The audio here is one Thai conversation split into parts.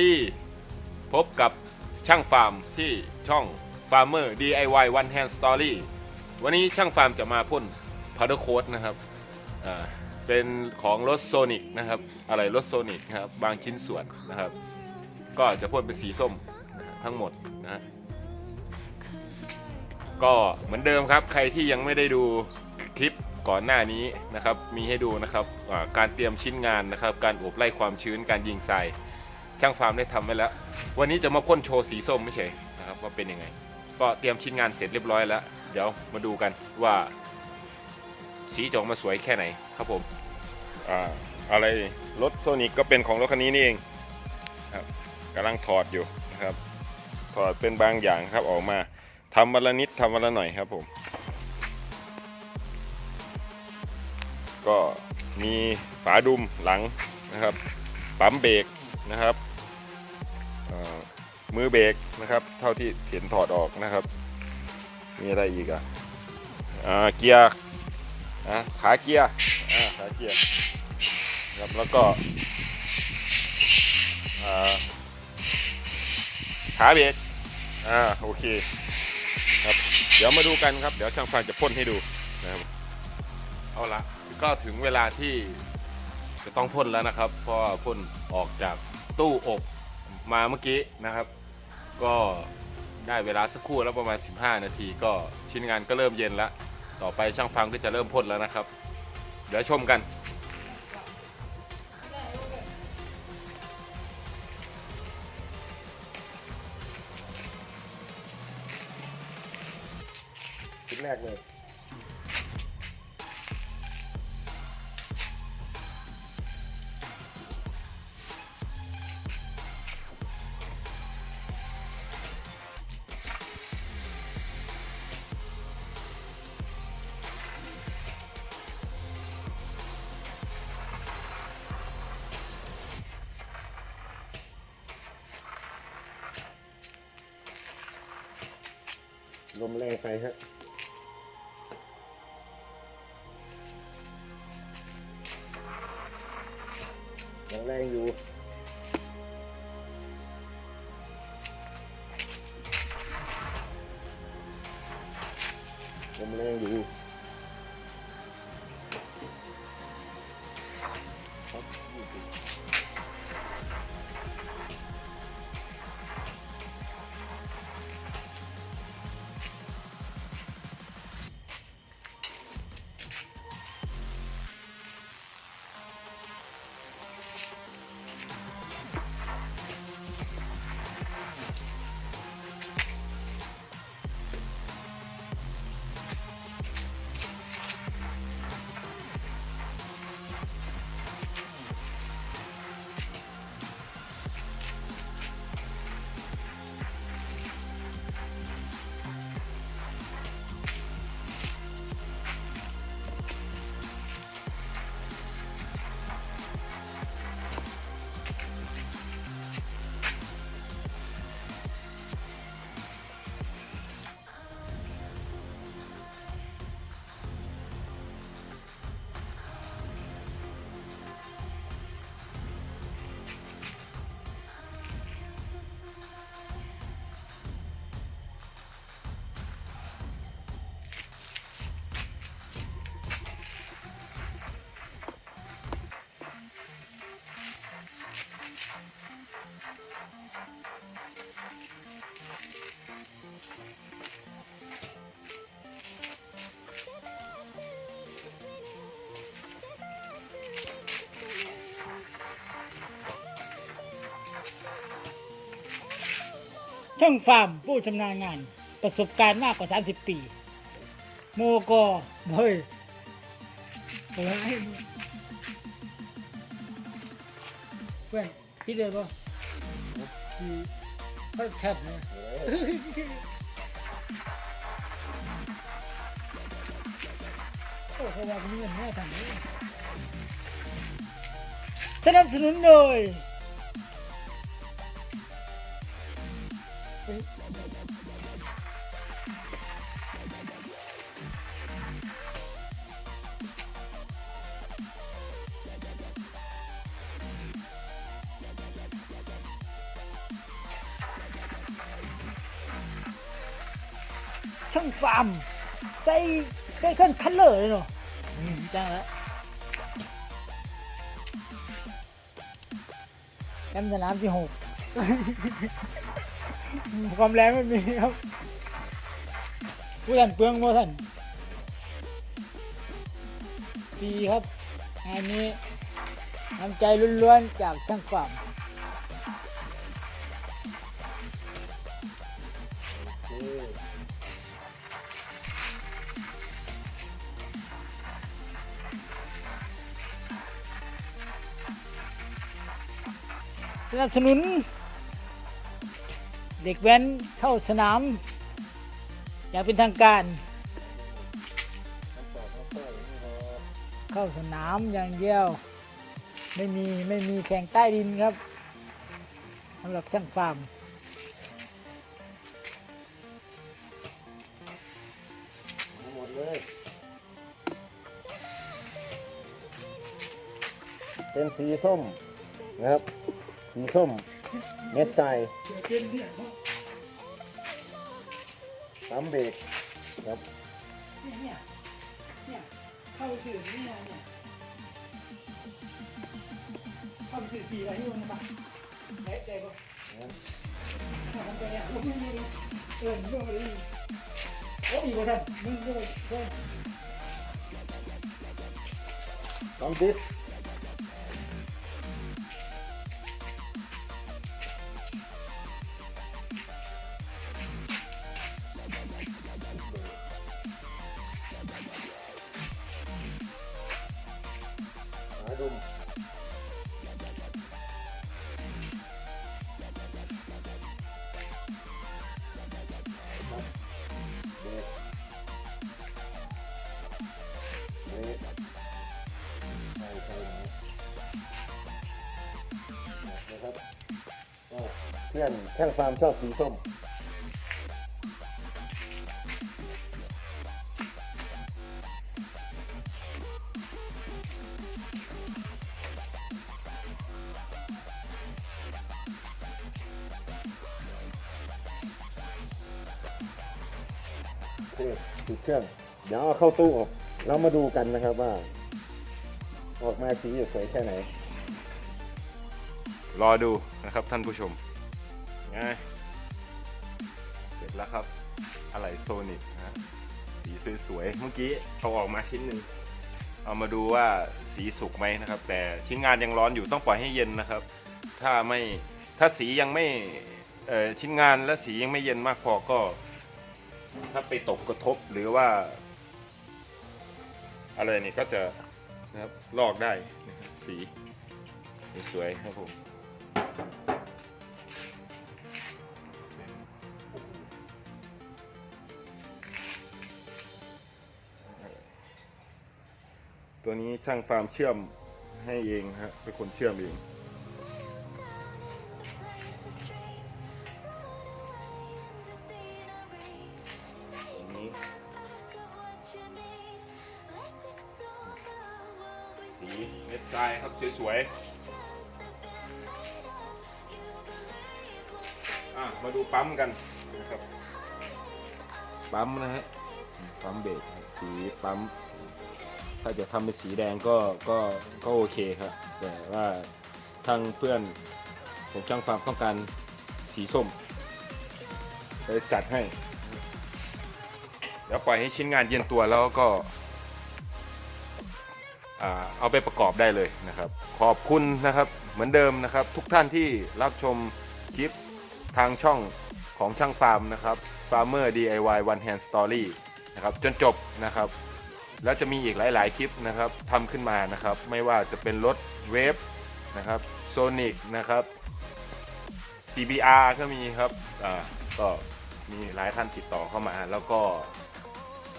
ดี พบกับช่างฟาร์มที่ช่อง Farmer DIY One Hand Story วันนี้ช่างฟาร์มจะมาพ่น Powder Coat นะครับเป็นของรถโซนิกนะครับ อะไรรถโซนิกครับ บางชิ้นส่วนนะครับ ก็จะพ่นเป็นสีส้มทั้งหมดนะก็เหมือนเดิมครับ ใครที่ยังไม่ได้ดูคลิปก่อนหน้านี้นะครับ มีให้ดูนะครับการเตรียมชิ้นงานนะครับ การอบไล่ความชื้นการยิงทราย ช่างฟาร์มได้ทำไว้แล้ว วันนี้จะมาพ่นโชว์สีส้มไม่ใช่นะครับว่าเป็นยังไง ก็เตรียมชิ้นงานเสร็จเรียบร้อยแล้ว เดี๋ยวมาดูกันว่าสีจะออกมาสวยแค่ไหนครับผมอ่าอะไรรถโซนิกก็เป็นของรถคันนี้นี่เองครับกำลังถอดอยู่นะครับ ถอดเป็นบางอย่างครับออกมาทำวันละนิดทำวันละหน่อยครับผม ก็มีฝาดุมหลังนะครับปั๊มเบรกนะครับ มือเบรกนะครับ เท่าที่เห็นถอดออกนะครับ มีอะไรอีกอะเกียร์อะขาเกียร์ขาเกียร์ครับแล้วก็ขาเบรกอ่าโอเคครับเดี๋ยวมาดูกันครับ เดี๋ยวช่างฟันจะพ่นให้ดูนะครับเอาละก็ถึงเวลาที่จะต้องพ่นแล้วนะครับ เพราะพ่นออกจากตู้อบ มาเมื่อกี้นะครับ ก็ได้เวลาสักครู่แล้วประมาณ 15 นาที ก็ชิ้นงานก็เริ่มเย็นแล้ว ต่อไปช่างฟังก็จะเริ่มพ่นแล้วนะครับ เดี๋ยวชมกันชิ้นแรกเลย ลมแรงไปฮะยังแรงอยู่ลมแรงอยู่ ช่างฟาร์มผู้ชำนาญงาน ประสบการณ์มากกว่า 30 ปี โมกอเฮ้ยเฮ้ยเพื่อนที่เดิมป่ะที่เขาแชทนะโอ้เขาว่าเขามีเงินแน่ทางนี้สนับสนุนโดย ช่างฟาร์มใส่ใส่เครื่องคัลเลอร์เลยเนาะอืมจังแล้วแอมสนามที่หกความแรงไม่มีครับผู้ท่านเปลืองโมท่านฟรีครับงานนี้น้ำใจล้วนๆจากช่างฟาร์ม สนับสนุน เด็กแว้นเข้าสนาม อย่างเป็นทางการ เข้าสนามอย่างเดียว ไม่มีไม่มีแข่งใต้ดินครับสำหรับช่างฟาร์มหมดเลย เป็นสีส้มนะครับ สีส้ม เม็ดทรายปั๊มเบรกครับเนี่ยเนี่ยเข้าสื่อนี่นะเนี่ยเข้าสื่อสีอะไรที่มันมาไหนใจบ่ทำใจอะลูกมึงมึงเออมึงมาเลยโอ้ยบ่ทันมึงก็เพิ่มปั๊มดิ สหาดุมเบรกเบรกใช่ใช่นะครับเพื่อนช่งฟาร์มชอบสีส้ม ติดเครื่อง เดี๋ยวเอาเข้าตู้อบเรามาดูกันนะครับว่า ออกมาสีจะสวยแค่ไหน รอดูนะครับท่านผู้ชมไงเสร็จแล้วครับอะไรโซนิกนะสีสวยๆเมื่อกี้เอาออกมาชิ้นหนึ่งเอามาดูว่าสีสุกไหมนะครับ แต่ชิ้นงานยังร้อนอยู่ต้องปล่อยให้เย็นนะครับ ถ้าไม่ถ้าสียังไม่ชิ้นงานและสียังไม่เย็นมากพอก็ ถ้าไปตกกระทบหรือว่า อะไรนี่ก็จะนะครับลอกได้นะครับสีสวยๆครับผมตัวนี้ช่างฟาร์มเชื่อมให้เองฮะเป็นคนเชื่อมเอง สีเม็ดทรายครับ สวยๆอะมาดูปั๊มกันนะครับ ปั๊มนะฮะปั๊มเบรกครับสีปั๊ม ถ้าจะทำเป็นสีแดงก็ก็ก็โอเคครับ แต่ว่าทางเพื่อนผมช่างฟาร์มต้องการสีส้มเลยจัดให้ เดี๋ยวปล่อยให้ชิ้นงานเย็นตัวแล้วก็อ่า เอาไปประกอบได้เลยนะครับ ขอบคุณนะครับเหมือนเดิมนะครับ ทุกท่านที่รับชมคลิปทางช่องของช่างฟาร์มนะครับ Farmer DIY One Hand Story นะครับจนจบนะครับ แล้วจะมีอีกหลาย ๆ คลิปนะครับทำขึ้นมานะครับ ไม่ว่าจะเป็นรถเวฟนะครับโซนิกนะครับ CBR ก็มีครับอ่าก็มีหลายท่านติดต่อเข้ามา แล้วก็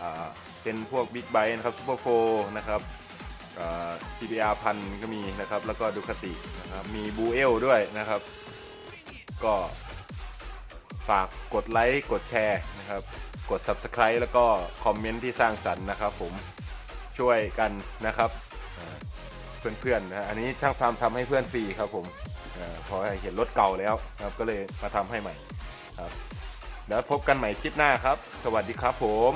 อ่าเป็นพวกบิ๊กไบค์นะครับซูเปอร์โฟนะครับ อ่า CBR พันก็มีนะครับ แล้วก็ดูคตินะครับมีบูเอลด้วยนะครับ ก็ฝากกดไลค์กดแชร์นะครับ กด Subscribe แล้วก็คอมเมนต์ที่สร้างสรรค์นะครับผมช่วยกันนะครับเพื่อนๆนะฮะอันนี้ช่างฟาร์มทำให้เพื่อนฟรีครับผมอาเพราะเห็นรถเก่าแล้วนะครับก็เลยมาทำให้ใหม่ครับเดี๋ยวพบกันใหม่คลิปหน้าครับ สวัสดีครับผม